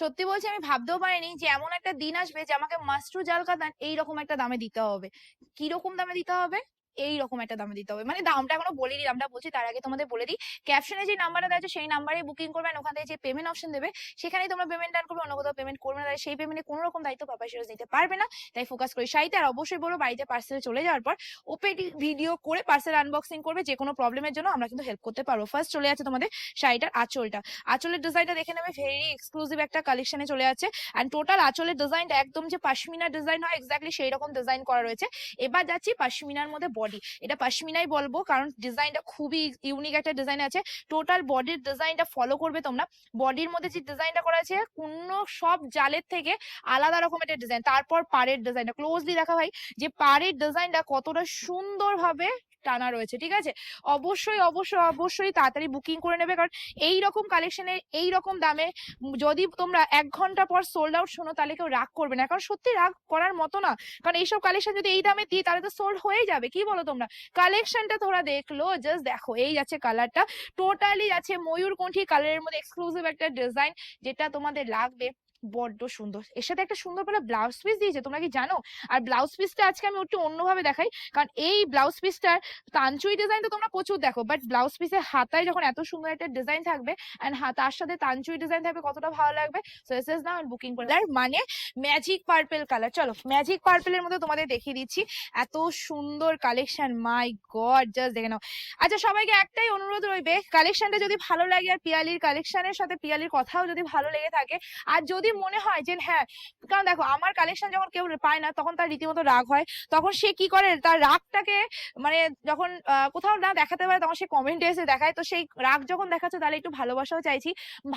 সত্যি বলছি, আমি ভাবতেও পারিনি যে এমন একটা দিন আসবে যে আমাকে মাস্টু জাল কাতান এইরকম একটা দামে দিতে হবে। কীরকম দামে দিতে হবে? এইরকম একটা দামে দিতে হবে। মানে দামটা এখনও বলে বলিনি, দামটা বলছি, তার আগে তোমাদের বলে দিই। ক্যাপশনে যে নাম্বারটা দেওয়া আছে, সেই নাম্বারে বুকিং করবেন ওখান থেকে যে পেমেন্ট অপশন দেবে, সেখানেই তোমরা পেমেন্ট ডান করবে, অন্য কোথাও পেমেন্ট করবে না। সেই পেমেন্টে কোনো রকম দায়িত্ব পাপা সিরাজ নিতে পারবে না। তাই ফোকাস করি সাইতে আর অবশ্যই বলো, বাড়িতে পার্সেল চলে যাওয়ার পর ওপেডি ভিডিও করে পার্সেল আনবক্সিং করবে, যে কোনো প্রবলেমের জন্য আমরা কিন্তু হেল্প করতে পারব। ফার্স্ট চলে আছে তোমাদের শাড়িটার আঁচলটা। আঁচলের ডিজাইনটা দেখে নেবে ভেরি এক্সক্লুসিভ একটা কালেকশনে চলে আছে। অ্যান্ড টোটাল আঁচলের ডিজাইনটা একদম যে পাশমিনা ডিজাইন হয় এক্স্যাক্টলি সেই রকম ডিজাইন করা রয়েছে। এবার যাচ্ছি পাশমিনার মধ্যে বডি এটা পাশমিনাই বলব, কারণ ডিজাইনটা খুবই ইউনিক একটা ডিজাইন আছে। টোটাল বডির ডিজাইনটা ফলো করবে তোমরা। বডির মধ্যে যে ডিজাইনটা করা আছে, কোনো সব জালের থেকে আলাদা রকম একটা ডিজাইন তারপর পাড়ের ডিজাইনটা ক্লোজলি দেখা ভাই, যে পাড়ের ডিজাইনটা কতটা সুন্দরভাবে টানা রয়েছে, ঠিক আছে? অবশ্যই অবশ্যই অবশ্যই তাড়াতাড়ি বুকিং করে নেবে। কারণ এই রকম কালেকশনের এই রকম দামে যদি তোমরা এক ঘণ্টা পর সোল্ড আউট শোনো, তাহলে কেউ রাগ করবে না। কারণ সত্যি রাগ করার মতো না। কারণ এইসব কালেকশন যদি এই দামে দিই তাহলে তো সোল্ড হয়ে যাবে। কি বলো তোমরা? কালেকশনটা তোমরা দেখল জাস্ট দেখো, এই যাচ্ছে কালারটা টোটালি আছে ময়ূরকণ্ঠী কালারের মধ্যে এক্সক্লুসিভ একটা ডিজাইন যেটা তোমাদের লাগবে। বড্ড সুন্দর। এর সাথে একটা সুন্দর করে ব্লাউজ পিস দিয়েছে, তোমরা কি জানো? আর ব্লাউজ পিসটা আজকে আমি একটু অন্যভাবে দেখাই, কারণ এই ব্লাউজ পিসটার তানচুই ডিজাইন তো তোমরা প্রচুর দেখো বাট ব্লাউজ পিসের হাতায় যখন এত সুন্দর একটা ডিজাইন থাকবে অ্যান্ড তার সাথে তানচুই ডিজাইন থাকবে, কতটা ভালো লাগবে? সো এস এস না বুকিং করে মানে ম্যাজিক পার্পেল কালার চলো ম্যাজিক পার্পেলের মধ্যে তোমাদের দেখিয়ে দিচ্ছি, এত সুন্দর কালেকশন মাই গড জাস্ট দেখে নাও। আচ্ছা সবাইকে একটাই অনুরোধ রইবে কালেকশনটা যদি ভালো লাগে আর পিয়ালির কালেকশনের সাথে পিয়ালির কথাও যদি ভালো লেগে থাকে, আর যদি মনে হয় যে হ্যাঁ কারণ দেখো আমার কালেকশন যখন কেউ পায় না, তখন তার রীতিমতো রাগ হয়। তখন সে কি করে? তার রাগটাকে মানে যখন কোথাও না দেখাতে পারে, তখন সে কমেন্টে এসে দেখায়। তো সেই রাগ যখন দেখাচ্ছে, তাহলে একটু ভালোবাসাও চাইছি।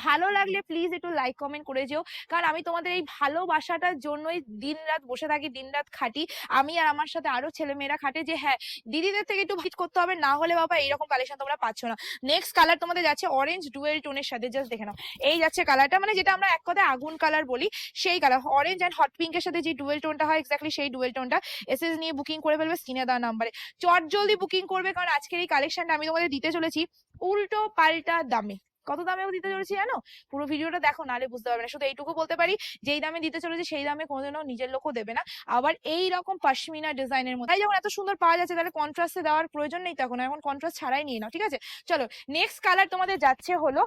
ভালো লাগলে প্লিজ একটু লাইক কমেন্ট করে যেও। কারণ আমি তোমাদের এই ভালোবাসাটার জন্যই দিন রাত বসে থাকি দিন রাত খাটি। আমি আর আমার সাথে আরও ছেলে মেয়েরা খাটে যে হ্যাঁ দিদিদের থেকে একটু ভিট করতে হবে, না হলে বাবা এইরকম কালেকশন তোমরা পাচ্ছ না। নেক্সট কালার তোমাদের যাচ্ছে অরেঞ্জ ডুয়েল টোনের সাথে জাস্ট দেখে নাও। এই যাচ্ছে কালারটা মানে যেটা আমরা এক কথায় আগুন কালার বলি, সেই কালার অরেঞ্জ অ্যান্ড হট পিঙ্কের সাথে যে ডুয়েল টোনটা হয় এক্স্যাক্টলি সেই ডুয়েল টোনটা এসএস নিয়ে বুকিং করে ফেলবে স্ক্রিনে দেওয়া নাম্বারে চট জলদি বুকিং করবে, কারণ আজকের এই কালেকশনটা আমি তোমাদের দিতে চলেছি উল্টো পাল্টা দামে। কত দামেও দিতে চলেছি জানো? পুরো ভিডিওটা দেখো নালে বুঝতে পারবে না। শুধু এইটুকু বলতে পারি, যেই দামে দিতে চলেছি সেই দামে কোনোদিনও নিজের লোকও দেবে না। আবার এই রকম পাশমিনা ডিজাইনের মধ্যে যখন এত সুন্দর পাওয়া যাচ্ছে, তাহলে কন্ট্রাস্টে দেওয়ার প্রয়োজন নেই তখন এখন কন্ট্রাস্ট ছাড়াই নিয়ে নাও, ঠিক আছে? চলো নেক্সট কালার তোমাদের যাচ্ছে হলো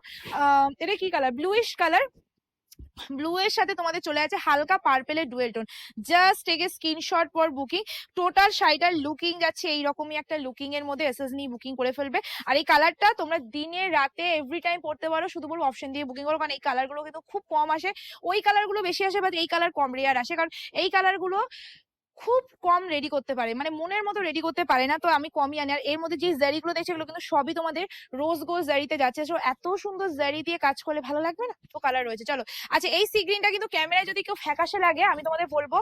এটা কি কালার ব্লুইশ কালার ব্লু এর সাথে তোমাদের চলে আছে হালকা পার্পেলের ডুয়েল টোন জাস্ট এগে স্ক্রিনশট পর বুকিং টোটাল শাড়িটার লুকিং যাচ্ছে এইরকমই একটা লুকিং এর মধ্যে নিয়ে বুকিং করে ফেলবে। আর এই কালারটা তোমরা দিনে, রাতে এভরি টাইম পড়তে পারো শুধু বলব অপশন দিয়ে বুকিং করো। কারণ এই কালারগুলো কিন্তু খুব কম আসে। ওই কালারগুলো বেশি আসে বাট এই কালার কম রেয়ার আসে। কারণ এই কালারগুলো খুব কম রেডি করতে পারে। মানে মনের মতো রেডি করতে পারে না, তো আমি কমই আনি। আর এর মধ্যে যে জারি গুলো দেখছি, এগুলো কিন্তু সবই তোমাদের রোজ গোজ জারিতে যাচ্ছে। তো এত সুন্দর জারি দিয়ে কাজ করলে ভালো লাগবে না? তো কালার রয়েছে। চলো আচ্ছা এই সি গ্রিনটা কিন্তু ক্যামেরায় যদি কেউ ফ্যাকাশে লাগে, আমি তোমাদের বলব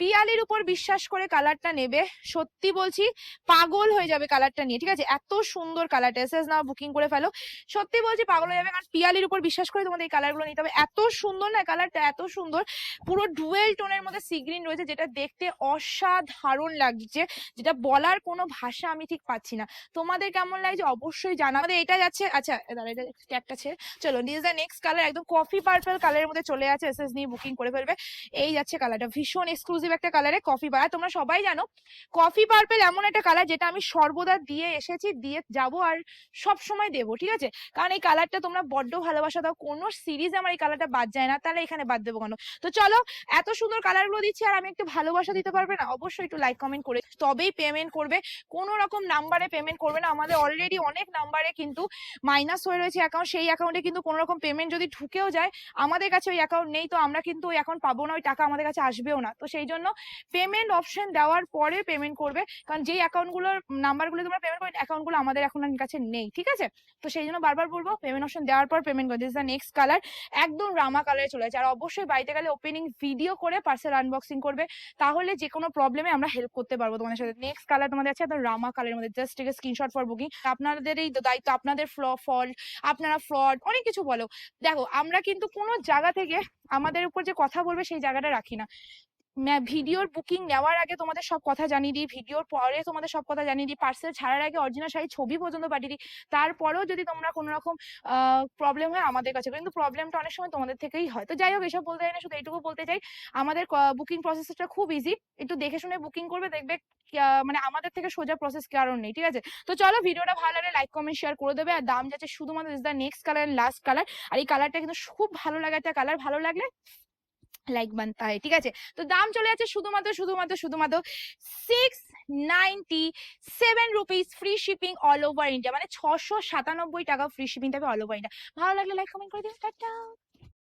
পিয়ালির উপর বিশ্বাস করে কালারটা নেবে। সত্যি বলছি, পাগল হয়ে যাবে কালারটা নিয়ে, ঠিক আছে? এত সুন্দর কালারটা এসএস না বুকিং করে ফেলো। সত্যি বলছি, পাগল হয়ে যাবে, কারণ পিয়ালির উপর বিশ্বাস করে তোমাদের এই কালারগুলো নিতে হবে। এত সুন্দর না কালারটা এত সুন্দর। পুরো ডুয়েল টোনের মধ্যে সি গ্রিন রয়েছে, যেটা দেখতে অসাধারণ লাগছে, যেটা বলার কোনো ভাষা আমি ঠিক পাচ্ছি না। তোমাদের কেমন লাগছে অবশ্যই জানা আমাদের এটা যাচ্ছে আচ্ছা দাঁড়া, এটা ট্যাগটা ছেড়ে। চলো নিজ দ্য নেক্সট কালার একদম কফি পার্পল কালারের মধ্যে চলে আছে এসএস নিয়ে বুকিং করে ফেলবে। এই যাচ্ছে কালারটা ভীষণ এক্সক্লুসিভ একটা কালারে কফি পার তোমরা সবাই জানো কফি পার্পল এমন একটা কালার যেটা আমি সর্বদা দিয়ে এসেছি, দিয়ে যাব আর সব সময় দেবো, ঠিক আছে? কারণ এই কালারটা তোমরা বড্ড ভালোবাসা দাও কোনো সিরিজ আমার এই কালারটা বাদ যায় না, তাহলে এখানে বাদ দেবো কেন? তো চলো, এত সুন্দর কালারগুলো দিচ্ছি আর আমি একটু ভালোবাসা দিতে পারবে না, অবশ্যই একটু লাইক কমেন্ট করে, তবেই পেমেন্ট করবে। কোনো রকম নাম্বারে পেমেন্ট করবে না, আমাদের অলরেডি অনেক নাম্বারে কিন্তু মাইনাস হয়ে রয়েছে অ্যাকাউন্ট সেই অ্যাকাউন্টে কিন্তু কোনো রকম পেমেন্ট যদি ঢুকেও যায়, আমাদের কাছে ওই অ্যাকাউন্ট নেই, তো আমরা কিন্তু ওই অ্যাকাউন্ট পাবো না, ওই টাকা আমাদের কাছে আসবেও না। তো সেই জন্য পেমেন্ট অপশন দেওয়ার পরে পেমেন্ট করবে। কারণ যেই অ্যাকাউন্টগুলোর নাম্বারগুলো তোমরা পেমেন্ট করবে অ্যাকাউন্টগুলো আমাদের এখন কাছে নেই, ঠিক আছে? তো সেই জন্য বারবার বলব পেমেন্ট অপশন দেওয়ার পর পেমেন্ট করে দিস দ্য নেক্সট কালার একদম রামা কালারে চলে যাচ্ছে। আর অবশ্যই বাড়িতে গেলে ওপেনিং ভিডিও করে পার্সেল আনবক্সিং করবে। তাহলে যে কোনো প্রবলেমে আমরা হেল্প করতে পারব তোমাদের সাথে। নেক্সট কালার তোমাদের আছে, একদম রামা কালারের মধ্যে। জাস্ট টেকে স্ক্রিনশট ফর বুকিং আপনাদের এই দায়িত্ব, আপনাদের ফ্ল ফল্ট আপনারা ফ্রড অনেক কিছু বলো। দেখো, আমরা কিন্তু কোনো জায়গা থেকে আমাদের উপর যে কথা বলবে, সেই জায়গাটা রাখি না। ভিডিওর বুকিং নেওয়ার আগে তোমাদের সব কথা জানিয়ে দিই, ভিডিওর পরে তোমাদের সব কথা জানিয়ে দিই পার্সেল ছাড়ার আগে অরিজিনাল শাড়ি ছবি পর্যন্ত পাঠিয়ে দিই, তারপরেও যদি তোমরা কোনো রকম প্রবলেম হয় আমাদের কাছে, কিন্তু প্রবলেমটা অনেক সময় তোমাদের থেকেই হয়। তো যাই হোক, এসব বলতে চাই না, শুধু এইটুকু বলতে চাই, আমাদের বুকিং প্রসেসটা খুব ইজি একটু দেখে শুনে বুকিং করবে, দেখবে মানে আমাদের থেকে সোজা প্রসেস কারণ নেই, ঠিক আছে? তো চলো ভিডিওটা ভালো লাগলে লাইক কমেন্ট শেয়ার করে দেবে, আর দাম যাচ্ছে শুধুমাত্র is the next colour last colour আর এই কালারটা কিন্তু খুব ভালো লাগে, একটা কালার ভালো লাগলে লাইক বানতে হয় ঠিক আছে? তো দাম চলে যাচ্ছে শুধুমাত্র শুধুমাত্র শুধুমাত্র six ninety seven rupees free shipping all over India মানে ছশো সাতানব্বই টাকা ফ্রি শিপিং থাকবে অল ওভার ইন্ডিয়া ভালো লাগলে লাইক কমেন্ট করে দিন টাটা।